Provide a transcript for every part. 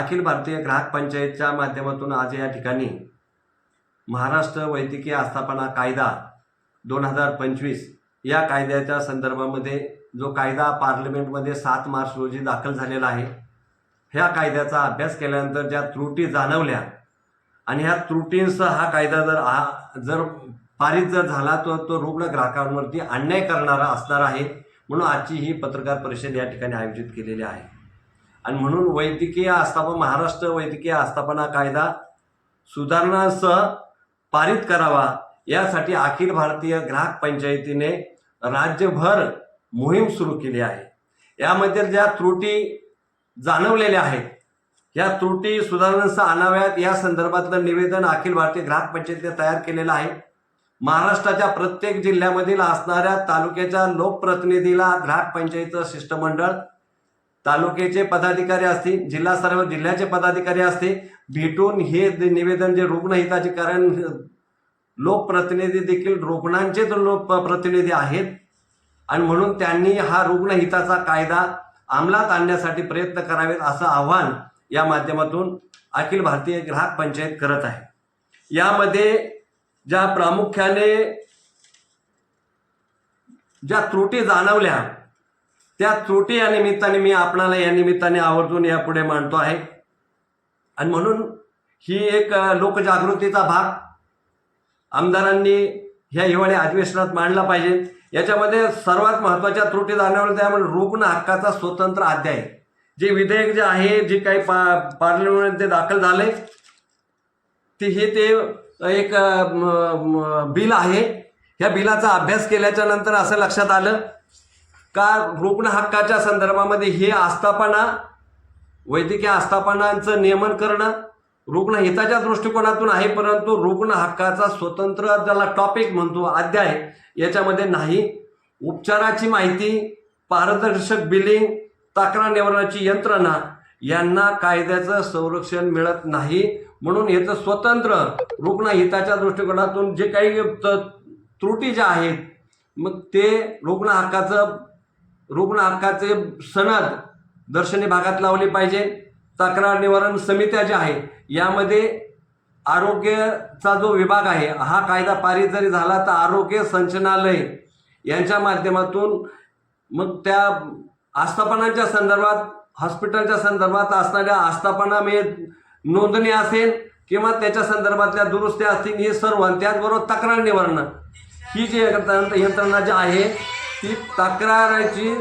अखिल भारतीय ग्राहक पंचायतच्या माध्यमातून आज या ठिकाणी महाराष्ट्र वैद्यकीय आस्थापना कायदा दोन हजार पंचवीस या कायद्याच्या संदर्भामध्ये जो कायदा पार्लमेंटमध्ये सात मार्च रोजी दाखल झालेला आहे ह्या कायद्याचा अभ्यास केल्यानंतर ज्या त्रुटी जाणवल्या आणि ह्या त्रुटींसह हा कायदा जर हा जर पारित जर झाला तर तो रुग्ण ग्राहकांवरती अन्याय करणारा असणार आहे. म्हणून आजची ही पत्रकार परिषद या ठिकाणी आयोजित केलेली आहे. आणि म्हणून वैद्यकीय आस्थापन महाराष्ट्र वैद्यकीय आस्थापना कायदा सुधारणासह पारित करावा यासाठी अखिल भारतीय ग्राहक पंचायतीने राज्यभर मोहीम सुरू केली आहे. यामध्ये ज्या त्रुटी जाणवलेल्या आहेत या त्रुटी सुधारणांसह आणाव्यात या संदर्भातलं निवेदन अखिल भारतीय ग्राहक पंचायतीने तयार केलेलं आहे. महाराष्ट्राच्या प्रत्येक जिल्ह्यामधील असणाऱ्या तालुक्याच्या लोकप्रतिनिधीला ग्राहक पंचायतचं शिष्टमंडळ तालुक्याचे पदाधिकारी असतील जिल्हा सर्व जिल्ह्याचे पदाधिकारी असतील भेटून हे निवेदन जे रुग्णहिताचे कारण लोकप्रतिनिधी देखील रुग्णांचेच लोक प्रतिनिधी आहेत. आणि म्हणून त्यांनी हा रुग्णहिताचा कायदा अंमलात आणण्यासाठी प्रयत्न करावेत असं आव्हान या माध्यमातून अखिल भारतीय ग्राहक पंचायत करत आहे. यामध्ये ज्या प्रामुख्याने ज्या त्रुटी जाणवल्या त्या त्रुटी या निमित्ताने मी आपणाला या निमित्ताने आवर्जून यापुढे मांडतो आहे. आणि म्हणून ही एक लोकजागृतीचा भाग आमदारांनी ह्या हिवाळी अधिवेशनात मांडला पाहिजे. याच्यामध्ये सर्वात महत्त्वाच्या त्रुटी जाणवल्या त्यामुळे म्हणजे रुग्ण हक्काचा स्वतंत्र अध्याय. जे विधेयक जे आहे जे काही पा पार्लमेंटमध्ये दाखल झाले ते हे ते एक बिल आहे. ह्या बिलाचा अभ्यास केल्याच्यानंतर असं लक्षात आलं का रुग्ण हक्काच्या संदर्भामध्ये हे आस्थापना वैद्यकीय आस्थापनांचं नियमन करणं रुग्ण हिताच्या दृष्टिकोनातून आहे परंतु रुग्ण हक्काचा स्वतंत्र ज्याला टॉपिक म्हणतो अध्याय याच्यामध्ये नाही. उपचाराची माहिती पारदर्शक बिलिंग तक्रार निवारणाची यंत्रणा यांना कायद्याचं संरक्षण मिळत नाही. म्हणून याचं स्वतंत्र रुग्णहिताच्या दृष्टिकोनातून जे काही त- त्रुटी ज्या आहेत मग ते रुग्ण हक्काचं रुग्ण हक्काचे सनद दर्शनी भागात लावले पाहिजे. तक्रार निवारण समित्या ज्या आहेत यामध्ये आरोग्याचा जो विभाग आहे हा कायदा पारित जरी झाला तर आरोग्य संचनालय यांच्या माध्यमातून मग त्या आस्थापनांच्या संदर्भात हॉस्पिटलच्या संदर्भात असणाऱ्या आस्थापना मे नोंदणी असेल किंवा त्याच्या संदर्भातल्या दुरुस्त्या असतील हे सर्व आणि त्याचबरोबर तक्रार निवारण. ही जी यंत्रणा जी आहे ती तक्राराची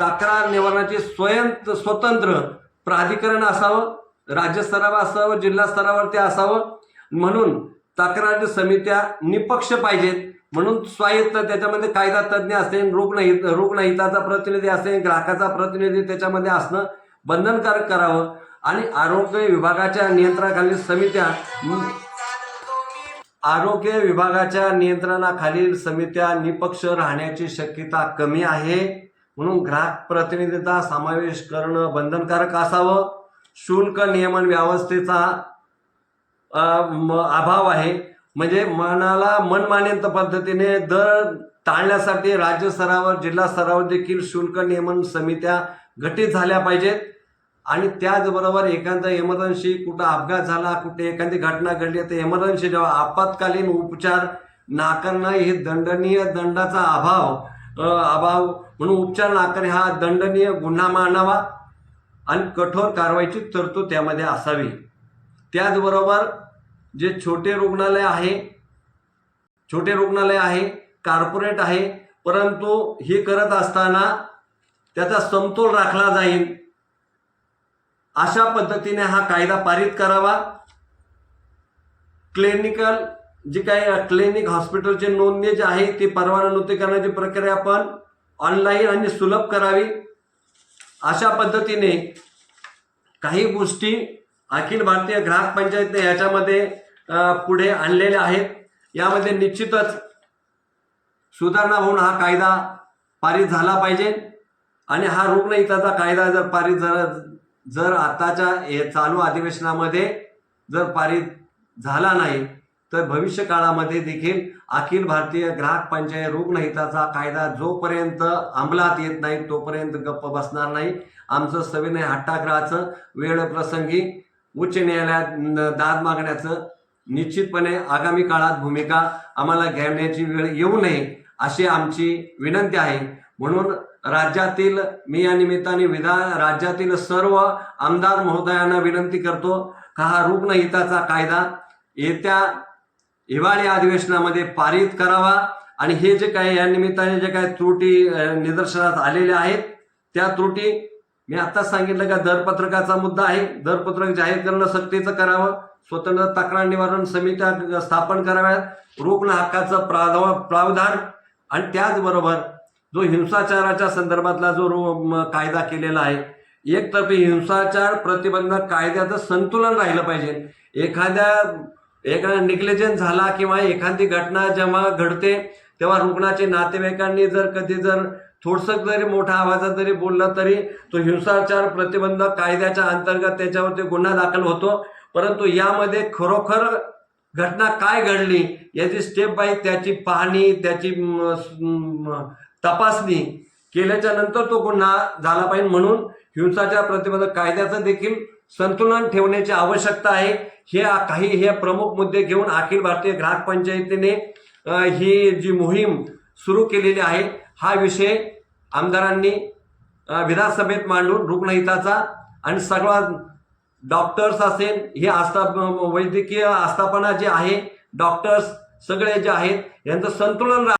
तक्रार निवारणाची स्वयं स्वतंत्र प्राधिकरण असावं राज्य स्तरावर असावं जिल्हा स्तरावरती असावं. म्हणून तक्रार समित्या निपक्ष पाहिजेत. म्हणून स्वायत्त त्याच्यामध्ये कायदा तज्ज्ञ असेल रुग्णहित रुग्णहिताचा प्रतिनिधी असेल ग्राहकाचा प्रतिनिधी त्याच्यामध्ये असणं बंधनकारक करावं. आणि आरोग्य विभागाच्या नियंत्रणाखालील समित्या आरोग्य विभागाच्या नियंत्रणाखालील समित्या निपक्ष राहण्याची शक्यता कमी आहे. म्हणून ग्राहक प्रतिनिधीचा समावेश करणं बंधनकारक असावं. शुल्क नियमन व्यवस्थेचा अभाव आहे. म्हणजे मनाला मनमान्यंत पद्धतीने दर टाळण्यासाठी राज्य स्तरावर जिल्हा स्तरावर देखील शुल्क नियमन समित्या गठीत झाल्या पाहिजेत. आणि त्याचबरोबर एखादा इमर्जन्सी कुठं अपघात झाला कुठे एखादी घटना घडली तर इमर्जन्सी जेव्हा आपत्कालीन उपचार नाकारणं हे दंडनीय दंडाचा अभाव अभाव म्हणून उपचार नाकारणे हा दंडनीय गुन्हा मानावा. आणि कठोर कारवाईची तरतूद त्यामध्ये असावी. त्याचबरोबर जे छोटे रुग्णालय आहे छोटे रुग्णालय आहे कार्पोरेट आहे परंतु हे करत असताना त्याचा समतोल राखला जाईल. अशा पद्धतीने हा कायदा पारित करावा. क्लिनिकल जी काही क्लिनिक हॉस्पिटलची नोंदणी जे आहे ती परवाना नोंदणी करण्याची प्रक्रिया पण ऑनलाईन आणि सुलभ करावी. अशा पद्धतीने काही गोष्टी अखिल भारतीय ग्राहक पंचायतने याच्यामध्ये पुढे आणलेले आहेत. यामध्ये निश्चितच सुधारणा होऊन हा कायदा पारित झाला पाहिजे. आणि हा रुग्णहिताचा कायदा जर पारित झाला जर आताच्या हे चालू अधिवेशनामध्ये जर पारित झाला नाही तर भविष्य काळामध्ये देखील अखिल भारतीय ग्राहक पंचायत रुग्णहिताचा कायदा जोपर्यंत अंमलात येत नाही तोपर्यंत गप्प बसणार नाही. आमचं सविनय हट्टाग्रहाचं वेळ प्रसंगी उच्च न्यायालयात दाद मागण्याचं निश्चितपणे आगामी काळात भूमिका आम्हाला घेण्याची वेळ येऊ नये अशी आमची विनंती आहे. म्हणून राज्यातील मी या निमित्ताने विधान राज्यातील सर्व आमदार महोदयांना विनंती करतो का हा रुग्णहिताचा कायदा येत्या हिवाळी अधिवेशनामध्ये पारित करावा आणि हे जे काही या निमित्ताने जे काही त्रुटी निदर्शनात निदर्शनास आलेल्या आहेत त्या त्रुटी मी आता सांगितलं का दरपत्रकाचा मुद्दा आहे. दरपत्रक जाहीर करणं सक्तीचं करावं. स्वतंत्र तक्रार निवारण समित्या स्थापन कराव्यात. रुग्ण हक्काचं प्राव प्रावधान. आणि त्याचबरोबर जो हिंसाचाराच्या संदर्भातला जो रो म- कायदा केलेला आहे. एकतर्फी हिंसाचार प्रतिबंधक कायद्याचं संतुलन राहिलं पाहिजे. एखाद्या एखादा निग्लेजन्स झाला किंवा एखादी घटना जेव्हा घडते तेव्हा रुग्णाचे नातेवाईकांनी जर कधी जर थोडसं जरी मोठ्या आवाजात जरी बोललं तरी तो हिंसाचार प्रतिबंधक कायद्याच्या अंतर्गत त्याच्यावरती गुन्हा दाखल होतो. परंतु यामध्ये खरोखर घटना काय घडली याची स्टेप बाय त्याची पाहणी त्याची तपासणी केल्याच्यानंतर तो गुन्हा झाला पाहिजे म्हणून हिंसाचार प्रतिबंधक कायद्याचं देखील संतुलन ठेवण्याची आवश्यकता आहे. हे काही हे प्रमुख मुद्दे घेऊन अखिल भारतीय ग्राहक पंचायतीने ही जी मोहीम सुरू केलेली आहे हा विषय आमदारांनी विधानसभेत मांडून रुग्णहिताचा आणि सगळा डॉक्टर्स असेल हे आस्था वैद्यकीय आस्थापना जे आहे डॉक्टर्स सगळे जे आहेत यांचं संतुलन रा-